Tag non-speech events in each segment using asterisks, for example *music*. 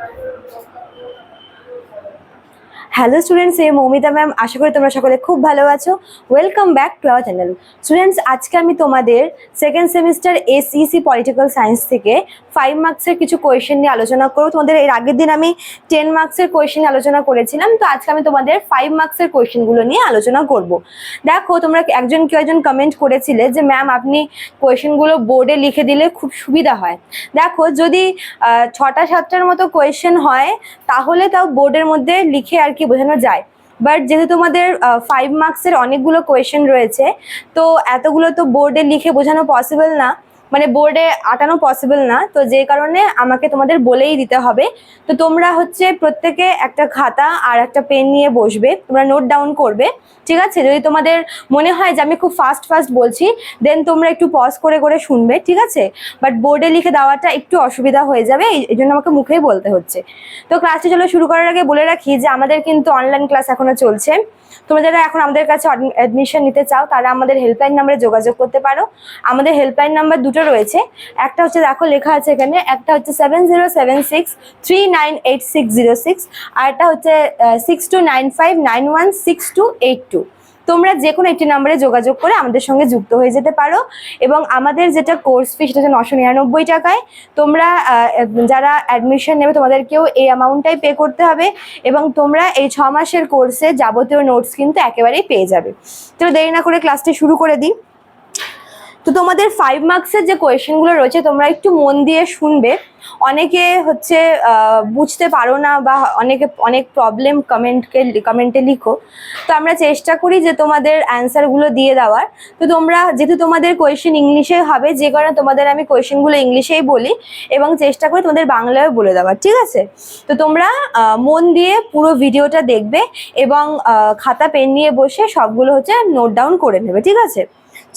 Thank you. Hello students এই Moumita ma'am আশা করি তোমরা সকলে খুব ভালো আছো। Welcome back to our channel students আজকে আমি তোমাদের second semester SEC political science থেকে ফাইভ মার্কসের কিছু কোয়েশ্চেন নিয়ে আলোচনা করব। তোমাদের এর আগের দিন আমি টেন মার্কসের কোয়েশ্চেন আলোচনা করেছিলাম। তো আজকে আমি তোমাদের ফাইভ মার্কসের কোয়েশ্চেনগুলো নিয়ে আলোচনা করব। দেখো, তোমরা একজন কেউ একজন কমেন্ট করেছিলে যে ম্যাম আপনি কোয়েশ্চেনগুলো বোর্ডে লিখে দিলে খুব সুবিধা হয়। দেখো, যদি ছটা সাতটার মতো কোয়েশ্চেন হয়, তাহলে তাও বোর্ডের মধ্যে লিখে আর কি বোঝানো যায়? বাট যেহেতু তোমাদের ফাইভ মার্কসের অনেকগুলো কোয়েশ্চেন রয়েছে, তো এতগুলো তো বোর্ডে লিখে বোঝানো পসিবল না। মানে বোর্ডে আটানো পসিবল না। তো যে কারণে আমাকে তোমাদের বলেই দিতে হবে। তো তোমরা হচ্ছে প্রত্যেকে একটা খাতা আর একটা পেন নিয়ে বসবে। তোমরা নোট ডাউন করবে। ঠিক আছে? যদি তোমাদের মনে হয় যে আমি খুব ফাস্ট ফাস্ট বলছি দেন তোমরা একটু পজ করে করে শুনবে। ঠিক আছে? বাট বোর্ডে লিখে দেওয়াটা একটু অসুবিধা হয়ে যাবে। এই জন্য আমাকে মুখেই বলতে হচ্ছে। তো ক্লাসটি চলো শুরু করার আগে বলে রাখি যে আমাদের কিন্তু অনলাইন ক্লাস এখনও চলছে। তোমরা যারা এখন আমাদের কাছে অ্যাডমিশন নিতে চাও, তারা আমাদের হেল্পলাইন নাম্বারে যোগাযোগ করতে পারো। আমাদের হেল্পলাইন নাম্বার দুটো রয়েছে। একটা হচ্ছে দেখো লেখা আছে এখানে, একটা হচ্ছে seven zero seven six three nine eight six zero six আর একটা হচ্ছে six two nine five nine one six two eight two তোমরা যে কোনো একটি নাম্বারে যোগাযোগ করে আমাদের সঙ্গে যুক্ত হয়ে যেতে পারো। এবং আমাদের যেটা কোর্স ফি সেটা হচ্ছে নশো নিরানব্বই টাকায়। তোমরা যারা অ্যাডমিশন নেবে তোমাদেরকেও এই অ্যামাউন্টটাই পে করতে হবে। এবং তোমরা এই ছ মাসের কোর্সে যাবতীয় নোটস কিন্তু একেবারেই পেয়ে যাবে। তো দেরি না করে ক্লাসটি শুরু করে দিই। তো তোমাদের ফাইভ মার্কসের যে কোয়েশ্চেনগুলো রয়েছে, তোমরা একটু মন দিয়ে শুনবে। অনেকে হচ্ছে বুঝতে পারো না বা অনেকে, অনেক প্রবলেম কমেন্টকে কমেন্টে লিখো। তো আমরা চেষ্টা করি যে তোমাদের অ্যান্সারগুলো দিয়ে দেওয়ার। তো তোমরা, যেহেতু তোমাদের কোয়েশ্চেন ইংলিশে হবে, যে কারণে তোমাদের আমি কোয়েশ্চেনগুলো ইংলিশেই বলি এবং চেষ্টা করি তোমাদের বাংলায়ও বলে দেওয়ার, ঠিক আছে? তো তোমরা মন দিয়ে পুরো ভিডিওটা দেখবে এবং খাতা, পেন নিয়ে বসে সবগুলো হচ্ছে নোট ডাউন করে নেবে, ঠিক আছে?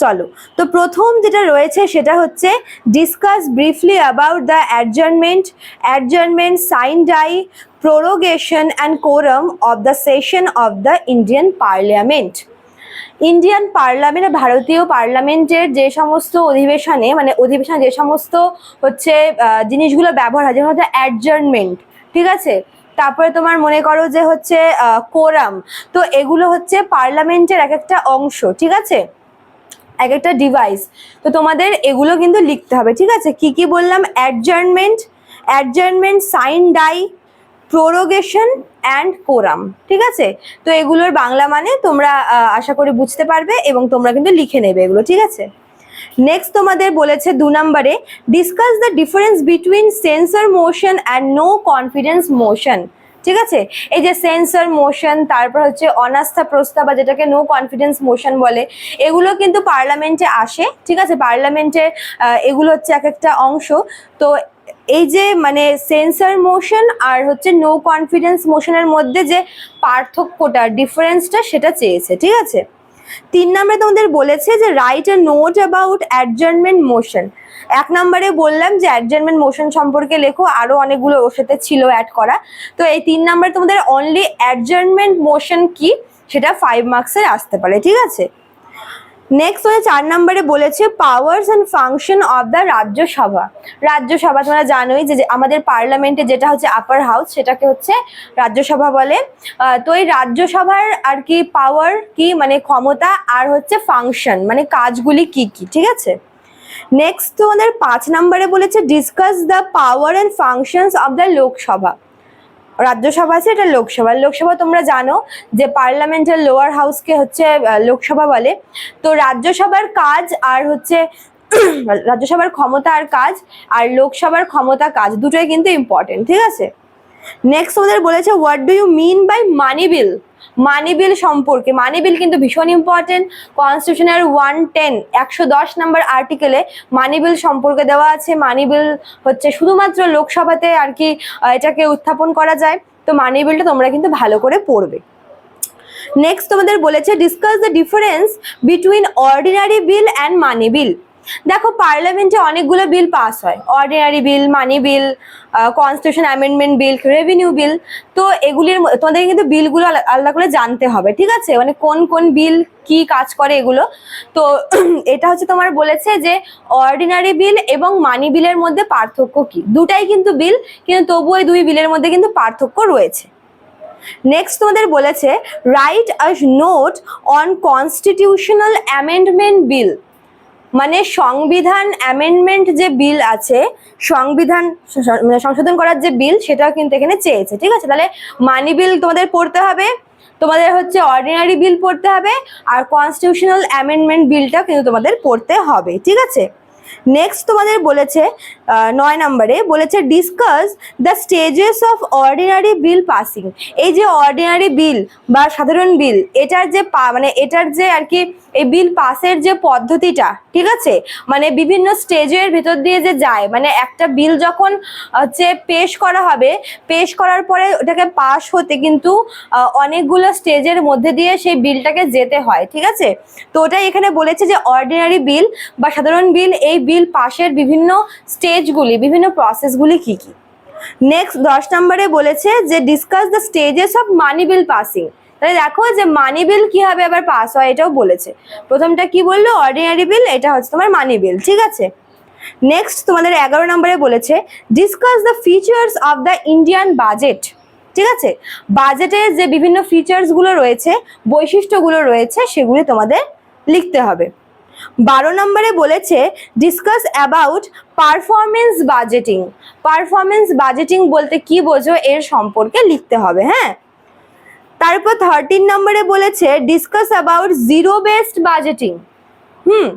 চলো। তো প্রথম যেটা রয়েছে সেটা হচ্ছে discuss briefly about the adjournment adjournment sine die prorogation and quorum of the session of the Indian parliament Indian parliament ভারতীয় পার্লামেন্টের যে সমস্ত অধিবেশনে মানে অধিবেশনে যে সমস্ত হচ্ছে জিনিসগুলো ব্যবহার হয়, যেমন হচ্ছে অ্যাডজার্নমেন্ট ঠিক আছে? তারপরে তোমার মনে করো যে হচ্ছে কোরাম তো এগুলো হচ্ছে পার্লামেন্টের এক একটা অংশ, ঠিক আছে? এক একটা ডিভাইস তো তোমাদের এগুলো কিন্তু লিখতে হবে, ঠিক আছে? কি কি বললাম? Adjournment adjournment sine die prorogation and quorum ঠিক আছে? তো এগুলোর বাংলা মানে তোমরা আশা করি বুঝতে পারবে এবং তোমরা কিন্তু লিখে নেবে এগুলো, ঠিক আছে? নেক্সট তোমাদের বলেছে দু নম্বরে discuss the difference between censure motion and no confidence motion ঠিক আছে? এই যে সেন্সর মোশন তারপর হচ্ছে অনাস্থা প্রস্তাব বা যেটাকে নো কনফিডেন্স মোশন বলে, এগুলো কিন্তু পার্লামেন্টে আসে, ঠিক আছে? পার্লামেন্টে এগুলো হচ্ছে এক একটা অংশ। তো এই যে মানে সেন্সর মোশন আর হচ্ছে নো কনফিডেন্স মোশনের মধ্যে যে পার্থক্যটা ডিফারেন্সটা সেটা চেয়েছে, ঠিক আছে? তিন নম্বরে তোমাদের বলেছে যে write a note about adjournment motion এক নম্বরে বললাম যে অ্যাডজার্নমেন্ট মোশন সম্পর্কে লেখো আরও অনেকগুলো ওর সাথে ছিল অ্যাড করা। তো এই তিন নম্বরে তোমাদের অনলি অ্যাডজার্নমেন্ট মোশন কি? সেটা ফাইভ মার্কসের আসতে পারে, ঠিক আছে? নেক্সট হচ্ছে চার নম্বরে বলেছে powers and function of the Rajya Sabha. Rajya Sabha তোমরা জানোই যে আমাদের পার্লামেন্টে যেটা হচ্ছে আপার হাউস সেটাকে হচ্ছে রাজ্যসভা বলে। তো এই রাজ্যসভার আর কি পাওয়ার কি মানে ক্ষমতা আর হচ্ছে ফাংশন মানে কাজগুলি কি কি, ঠিক আছে? নেক্সট তোমাদের পাঁচ নম্বরে বলেছে discuss the power and functions of the Lok Sabha. Rajya Sabha আছে, এটা লোকসভা। লোকসভা তোমরা জানো যে পার্লামেন্টের লোয়ার হাউসকে হচ্ছে লোকসভা বলে। তো রাজ্যসভার কাজ আর হচ্ছে, *clears throat* রাজ্যসভার ক্ষমতা আর কাজ আর লোকসভার ক্ষমতা কাজ দুটোই কিন্তু ইম্পর্টেন্ট ঠিক আছে? নেক্সট ওদের বলেছে what do you mean by money bill money bill সম্পর্কে। মানি বিল কিন্তু ভীষণ ইম্পর্টেন্ট কনস্টিটিউশনের ওয়ান টেন একশো দশ নম্বর আর্টিকেলে মানি বিল সম্পর্কে দেওয়া আছে। মানি বিল হচ্ছে শুধুমাত্র লোকসভাতে আর কি এটাকে উত্থাপন করা যায়। তো মানি বিলটা তোমরা কিন্তু ভালো করে পড়বে। নেক্সট তোমাদের বলেছে discuss the difference between ordinary bill and money bill দেখো, পার্লামেন্টে অনেকগুলো বিল পাস হয়। Ordinary bill money bill constitution amendment bill revenue bill. তো এগুলির তোমাদের কিন্তু বিলগুলো আলা- আলাদা করে জানতে হবে, ঠিক আছে? মানে কোন কোন বিল কি কাজ করে এগুলো? তো *clears throat* এটা হচ্ছে তোমার বলেছে যে অর্ডিনারি বিল এবং মানি বিলের মধ্যে পার্থক্য কি? দুটাই কিন্তু বিল, কিন্তু তবুও এই দুই বিলের মধ্যে কিন্তু পার্থক্য রয়েছে। নেক্সট তোমাদের বলেছে write a note on constitutional amendment bill মানে সংবিধান অ্যামেন্ডমেন্ট যে বিল আছে, সংবিধান মানে সংশোধন করার যে বিল সেটাও কিন্তু এখানে চেয়েছে, ঠিক আছে? তাহলে মানি বিল তোমাদের পড়তে হবে, তোমাদের হচ্ছে অর্ডিনারি বিল পড়তে হবে, আর কনস্টিটিউশনাল অ্যামেন্ডমেন্ট বিলটা কিন্তু তোমাদের পড়তে হবে, ঠিক আছে? নেক্সট তোমাদের বলেছে নয় নম্বরে বলেছে discuss the stages of ordinary bill passing এই যে অর্ডিনারি বিল বা সাধারণ বিল এটার যে মানে এটার যে আর কি, এই বিল পাসের যে পদ্ধতিটা, ঠিক আছে? মানে বিভিন্ন স্টেজের ভেতর দিয়ে যে যায় মানে একটা বিল যখন হচ্ছে পেশ করা হবে, পেশ করার পরে ওটাকে পাস হতে কিন্তু অনেকগুলো স্টেজের মধ্যে দিয়ে সেই বিলটাকে যেতে হয়, ঠিক আছে? তো ওটাই এখানে বলেছে যে অর্ডিনারি বিল বা সাধারণ বিল এই বিল পাশের বিভিন্ন স্টেজগুলি, বিভিন্ন প্রসেসগুলি কি কি? নেক্সট দশ নম্বরে বলেছে যে discuss the stages of money bill passing তাহলে দেখো যে মানি বিল কীভাবে আবার পাস হয় এটাও বলেছে। প্রথমটা কি বলল? অর্ডিনারি বিল এটা হচ্ছে তোমার মানি বিল ঠিক আছে? নেক্সট তোমাদের এগারো নম্বরে বলেছে discuss the features of the Indian budget ঠিক আছে? বাজেটের যে বিভিন্ন ফিচার্সগুলো রয়েছে, বৈশিষ্ট্যগুলো রয়েছে, সেগুলি তোমাদের লিখতে হবে। বারো নম্বরে বলেছে discuss about performance budgeting performance budgeting বলতে কি বোঝো, এর সম্পর্কে লিখতে হবে হ্যাঁ? তারপর থার্টিন নম্বরে বলেছে discuss about zero based budgeting হুম,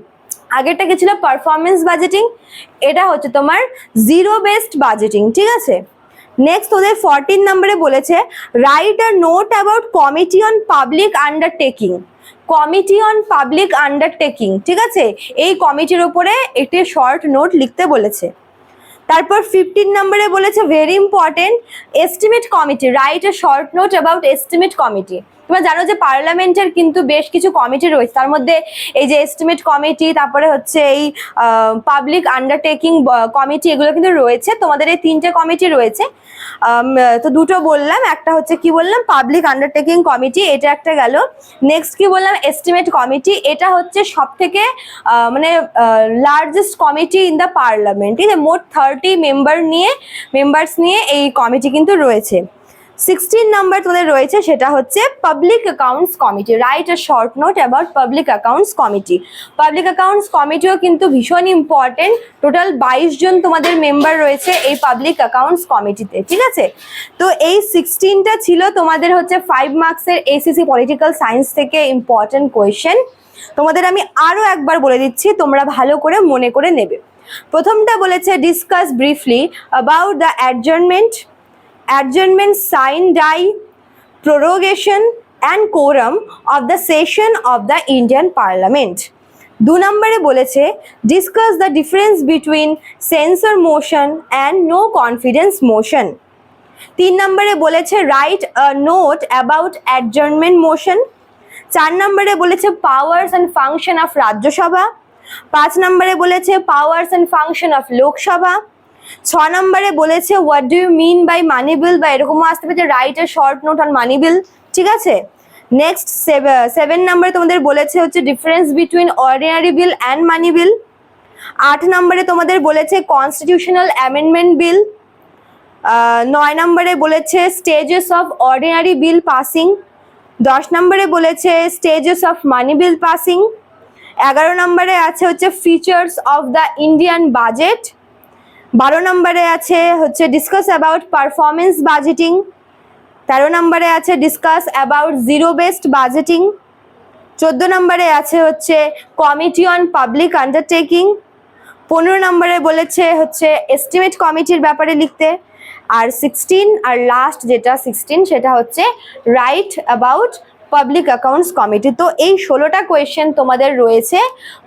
আগেরটা কি ছিল? পারফরমেন্স বাজেটিং এটা হচ্ছে তোমার জিরো বেসড বাজেটিং ঠিক আছে? নেক্সট ওদের ফোরটিন নম্বরে বলেছে write a note about committee on public undertaking committee on public undertaking ঠিক আছে? এই কমিটির উপরে একটি শর্ট নোট লিখতে বলেছে। তারপর ফিফটিন নম্বরে বলেছে very important estimate committee write a short note about estimate committee তোমরা জানো যে পার্লামেন্টের কিন্তু বেশ কিছু কমিটি রয়েছে। তার মধ্যে এই যে এস্টিমেট কমিটি তারপরে হচ্ছে এই পাবলিক আন্ডারটেকিং কমিটি এগুলো কিন্তু রয়েছে। তোমাদের এই তিনটে কমিটি রয়েছে। তো দুটো বললাম। একটা হচ্ছে কি বললাম? পাবলিক আন্ডারটেকিং কমিটি এটা একটা গেল। নেক্সট কি বললাম? এস্টিমেট কমিটি এটা হচ্ছে সব থেকে মানে largest committee in the parliament ঠিক আছে? মোট থার্টি মেম্বার নিয়ে মেম্বার্স নিয়ে এই কমিটি কিন্তু রয়েছে। সিক্সটিন নাম্বার তোমাদের রয়েছে, সেটা হচ্ছে public accounts committee write a short note about public accounts committee public accounts কমিটিও কিন্তু ভীষণ ইম্পর্টেন্ট টোটাল বাইশ জন তোমাদের মেম্বার রয়েছে এই পাবলিক অ্যাকাউন্টস কমিটিতে ঠিক আছে? তো এই সিক্সটিনটা ছিল তোমাদের হচ্ছে ফাইভ মার্কসের এসিসি পলিটিক্যাল সায়েন্স থেকে ইম্পর্টেন্ট কোয়েশ্চেন তোমাদের আমি আরও একবার বলে দিচ্ছি, তোমরা ভালো করে মনে করে নেবে। প্রথমটা বলেছে discuss briefly about the adjournment adjournment sine die prorogation and quorum of the session of the Indian parliament দু নম্বরে বলেছে discuss the difference between censure motion and no confidence motion তিন নম্বরে বলেছে write a note about adjournment motion চার নম্বরে বলেছে powers and function of Rajya Sabha পাঁচ নম্বরে বলেছে powers and function of Lok Sabha ছ নম্বরে বলেছে what do you mean by money bill বা এরকমও আসতে পারে write a short note on money bill ঠিক আছে? নেক্সট সেভেন নম্বরে তোমাদের বলেছে হচ্ছে difference between ordinary bill and money bill আট নম্বরে তোমাদের বলেছে কনস্টিটিউশনাল অ্যামেন্ডমেন্ট বিল নয় নম্বরে বলেছে stages of ordinary bill passing দশ নম্বরে বলেছে stages of money bill passing এগারো নম্বরে আছে হচ্ছে features of the Indian budget বারো নম্বরে আছে হচ্ছে ডিসকাস অ্যাবাউট পারফরমেন্স বাজেটিং তেরো নম্বরে আছে discuss about zero based budgeting চোদ্দ নম্বরে আছে হচ্ছে কমিটি অন পাবলিক আন্ডারটেকিং পনেরো নম্বরে বলেছে হচ্ছে এস্টিমেট কমিটির ব্যাপারে লিখতে। আর সিক্সটিন আর লাস্ট যেটা সিক্সটিন সেটা হচ্ছে write about public accounts committee তো এই ষোলোটা কোয়েশ্চেন তোমাদের রয়েছে,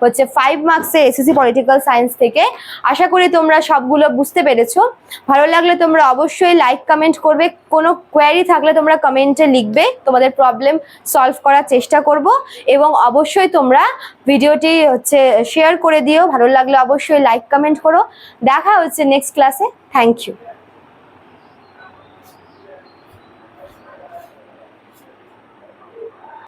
হচ্ছে ফাইভ মার্কসে এসএসসি পলিটিক্যাল সায়েন্স থেকে। আশা করি তোমরা সবগুলো বুঝতে পেরেছ। ভালো লাগলে তোমরা অবশ্যই লাইক কমেন্ট করবে। কোনো কোয়ারি থাকলে তোমরা কমেন্টে লিখবে। তোমাদের প্রবলেম সলভ করার চেষ্টা করব। এবং অবশ্যই তোমরা ভিডিওটি হচ্ছে শেয়ার করে দিও। ভালো লাগলে অবশ্যই লাইক কমেন্ট করো। দেখা হচ্ছে নেক্সট ক্লাসে থ্যাংক ইউ